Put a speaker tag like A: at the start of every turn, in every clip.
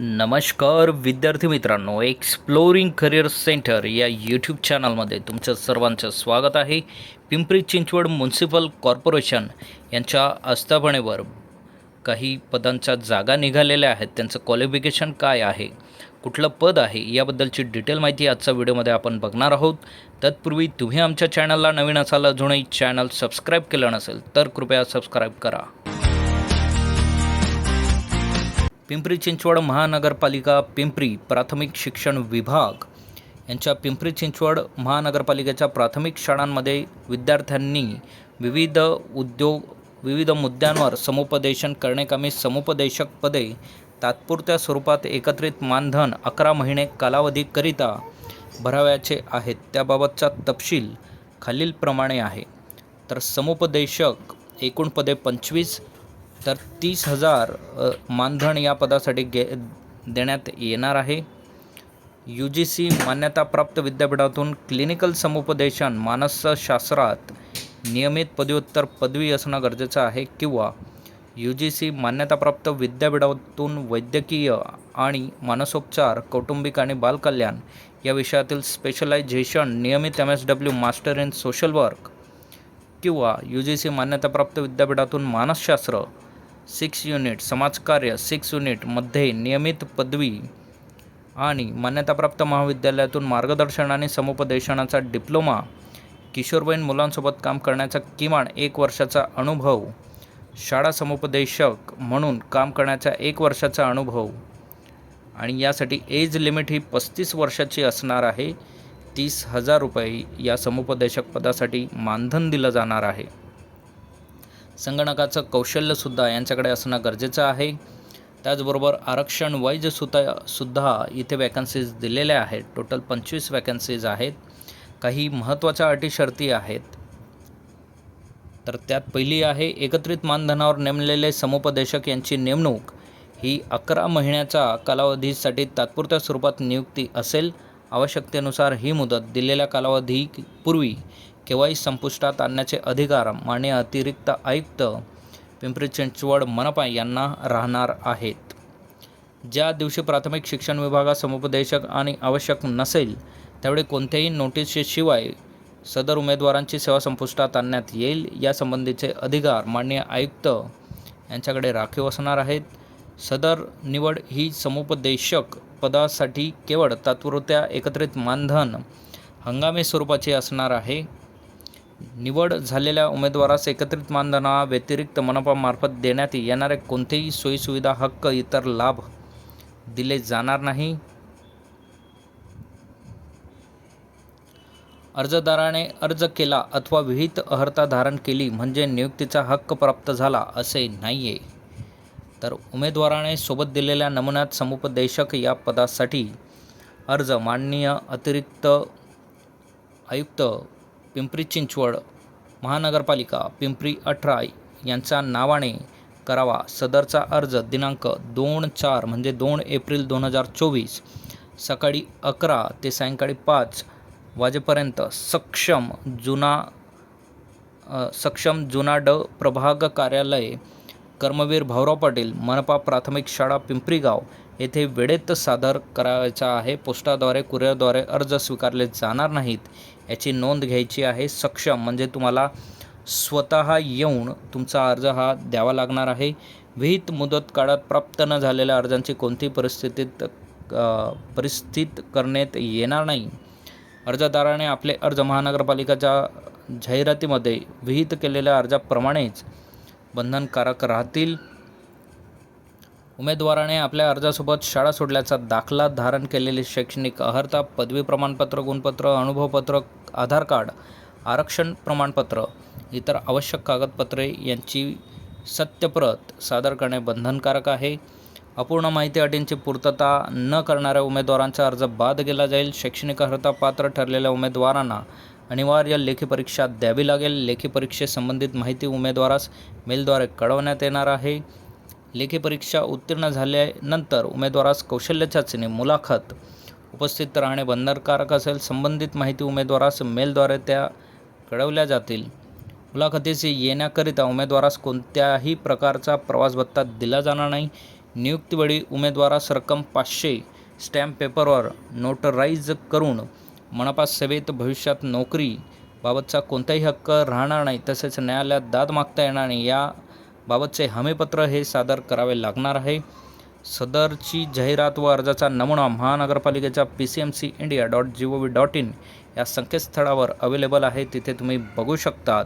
A: नमस्कार विद्यार्थी मित्रांनो एक्सप्लोरिंग करिअर सेंटर या यूट्यूब चॅनलमध्ये तुमचं सर्वांचं स्वागत आहे. पिंपरी चिंचवड म्युन्सिपल कॉर्पोरेशन यांच्या आस्थापनेवर काही पदांच्या जागा निघालेल्या आहेत. त्यांचं क्वालिफिकेशन काय आहे? कुठलं पद आहे? याबद्दलची डिटेल माहिती आजच्या व्हिडिओमध्ये आपण बघणार आहोत. तत्पूर्वी तुम्ही आमच्या चॅनलला नवीन असाल अजूनही चॅनल सबस्क्राईब केलं नसेल तर कृपया सबस्क्राईब करा. पिंपरी चिंचवड महानगरपालिका पिंपरी प्राथमिक शिक्षण विभाग यांच्या पिंपरी चिंचवड महानगरपालिकेच्या प्राथमिक शाळांमध्ये विद्यार्थ्यांनी विविध उद्योग विविध मुद्द्यांवर समुपदेशन करण्याकामी समुपदेशक पदे तात्पुरत्या स्वरूपात एकत्रित मानधन अकरा महिने कालावधीकरिता भरावयाचे आहेत. त्याबाबतचा तपशील खालीलप्रमाणे आहे. तर समुपदेशक एकूण पदे पंचवीस तर तीस हजार मानधन या पदासाठी गे देण्यात येणार आहे. यू जी सी मान्यताप्राप्त विद्यापीठातून क्लिनिकल समुपदेशन मानसशास्त्रात नियमित पदव्युत्तर पदवी असणं गरजेचं आहे किंवा यू जी सी मान्यताप्राप्त विद्यापीठातून वैद्यकीय आणि मानसोपचार कौटुंबिक आणि बालकल्याण या विषयातील स्पेशलायझेशन नियमित M S W master in social work किंवा यू जी सी मान्यताप्राप्त विद्यापीठातून मानसशास्त्र सिक्स युनिट समाजकार्य सिक्स युनिटमध्ये नियमित पदवी आणि मान्यताप्राप्त महाविद्यालयातून मार्गदर्शन आणि समुपदेशनाचा डिप्लोमा किशोरवयीन मुलांसोबत काम करण्याचा किमान एक वर्षाचा अनुभव शाळा समुपदेशक म्हणून काम करण्याचा एक वर्षाचा अनुभव आणि यासाठी एज लिमिट ही पस्तीस वर्षाची असणार आहे. तीस हजार रुपये या समुपदेशक पदासाठी मानधन दिलं जाणार आहे. संगणकाचं कौशल्यसुद्धा यांच्याकडे असणं गरजेचं आहे. त्याचबरोबर आरक्षण वाईज सुद्धा सुद्धा इथे वॅकन्सीज दिलेल्या आहेत. टोटल पंचवीस वॅकन्सीज आहेत. काही महत्त्वाच्या अटी शर्ती आहेत. तर त्यात पहिली आहे एकत्रित मानधनावर नेमलेले समुपदेशक यांची नेमणूक. ही अकरा महिन्याच्या कालावधीसाठी तात्पुरत्या स्वरूपात नियुक्ती असेल. आवश्यकतेनुसार ही मुदत दिलेल्या कालावधीपूर्वी केव्हाही संपुष्टात आणण्याचे अधिकार माने अतिरिक्त आयुक्त पिंपरी चिंचवड मनपा यांना राहणार आहेत. ज्या दिवशी प्राथमिक शिक्षण विभागात समुपदेशक आणि आवश्यक नसेल त्यावेळी कोणत्याही नोटीसशिवाय सदर उमेदवारांची सेवा संपुष्टात आणण्यात येईल यासंबंधीचे अधिकार माननीय आयुक्त यांच्याकडे राखीव असणार आहेत. सदर निवड ही समुपदेशक पदासाठी केवळ तात्पुरत्या एकत्रित मानधन हंगामी स्वरूपाची असणार आहे. निवड झालेल्या उमेदवारास एकत्रित मानधना व्यतिरिक्त मनपामार्फत देण्यात येणारे कोणतेही सोयीसुविधा हक्क इतर लाभ दिले जाणार नाही. अर्जदाराने अर्ज केला अथवा विहित अर्हता धारण केली म्हणजे नियुक्तीचा हक्क प्राप्त झाला असे नाही आहे तर उमेदवाराने सोबत दिलेल्या नमुन्यात समुपदेशक या पदासाठी अर्ज माननीय अतिरिक्त आयुक्त पिंपरी चिंचवड महानगरपालिका पिंपरी अठरा यांच्या नावाने करावा. सदरचा अर्ज दिनांक दोन चार म्हणजे दोन एप्रिल दोन हजार चोवीस सकाळी अकरा ते सायंकाळी पाच वाजेपर्यंत सक्षम जुना सक्षम जुना ड प्रभाग कार्यालय कर्मवीर भाऊराव पाटील मनपा प्राथमिक शाळा पिंपरी गाव येथे वेळेत सादर करायचा आहे. पोस्टाद्वारे कुरिअरद्वारे अर्ज स्वीकारले जाणार नाहीत. याची नोंद घ्यायची आहे. सक्षम म्हणजे तुम्हाला स्वतः येऊन तुमचा अर्ज हा द्यावा लागणार आहे. विहित मुदत काळात प्राप्त न झालेल्या अर्जांची कोणतीही परिस्थितीत परिस्थित करण्यात येणार नाही? अर्जदाराने आपले अर्ज महानगरपालिकेच्या जाहिरातीमध्ये विहित केलेल्या अर्जाप्रमाणेच बंधनकारक राहतील. उमेदवाराने आपल्या अर्जासोबत शाळा सोडल्याचा दाखला धारण केलेली शैक्षणिक अर्हता पदवी प्रमाणपत्र गुणपत्र अनुभवपत्र आधार कार्ड आरक्षण प्रमाणपत्र इतर आवश्यक कागदपत्रे यांची सत्यप्रत सादर करणे बंधनकारक आहे. अपूर्ण माहिती अटींची पूर्तता न करणाऱ्या उमेदवारांचा अर्ज बाद केला जाईल. शैक्षणिक अर्हता पात्र ठरलेल्या उमेदवारांना अनिवार्य लेखी परीक्षा द्यावी लागेल. लेखी परीक्षेसंबंधित माहिती उमेदवारास मेलद्वारे कळवण्यात येणार आहे. लेखी परीक्षा उत्तीर्ण झाल्यानंतर उमेदवारास कौशल्य चाचणी मुलाखत उपस्थित राहणे बंधनकारक असेल संबंधित माहिती उमेदवारास मेलद्वारे त्या कळवल्या जातील. मुलाखतीस येण्याकरिता उमेदवारास कोणत्याही प्रकारचा प्रवास भत्ता दिला जाणार नाही. नियुक्तीवेळी उमेदवारास रक्कम पाचशे स्टॅम्प पेपरवर नोटराईज करून मनपा सेवेत भविष्यात नोकरी बाबतचा कोणताही हक्क राहणार नाही तसेच न्यायालयात दाद मागता येणार नाही या बाबतचे हमीपत्र हे सादर करावे लागणार आहे. सदरची जाहिरात व अर्जाचा नमुना महानगरपालिकेच्या P C M C India dot G O V dot in या संकेतस्थळावर अवेलेबल आहे. तिथे तुम्ही बघू शकतात.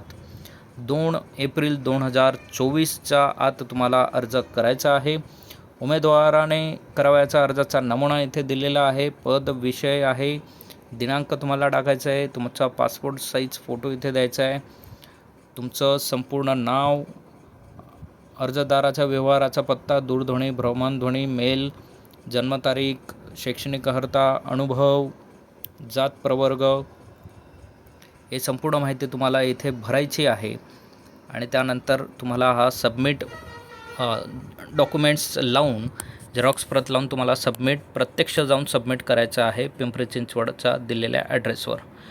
A: दोन एप्रिल दोन हजार चोवीसच्या आत तुम्हाला अर्ज करायचा आहे. उमेदवाराने करावयाचा अर्जाचा नमुना इथे दिलेला आहे. पद विषय आहे. दिनांक तुम्हाला टाकायचा आहे. तुमचा पासपोर्ट साईज फोटो इथे द्यायचा आहे. तुमचं संपूर्ण नाव अर्जदाराचा व्यवहाराचा पत्ता दूरध्वनी भ्रमणध्वनी मेल जन्मतारीख शैक्षणिक अर्हता अनुभव जात प्रवर्ग हे संपूर्ण माहिती तुम्हाला इथे भरायची आहे. आणि त्यानंतर तुम्हाला हा सबमिट डॉक्युमेंट्स लावून झेरॉक्स प्रत लावून तुम्हाला सबमिट प्रत्यक्ष जाऊन सबमिट करायचं आहे पिंपरी चिंचवडच्या दिलेल्या ॲड्रेसवर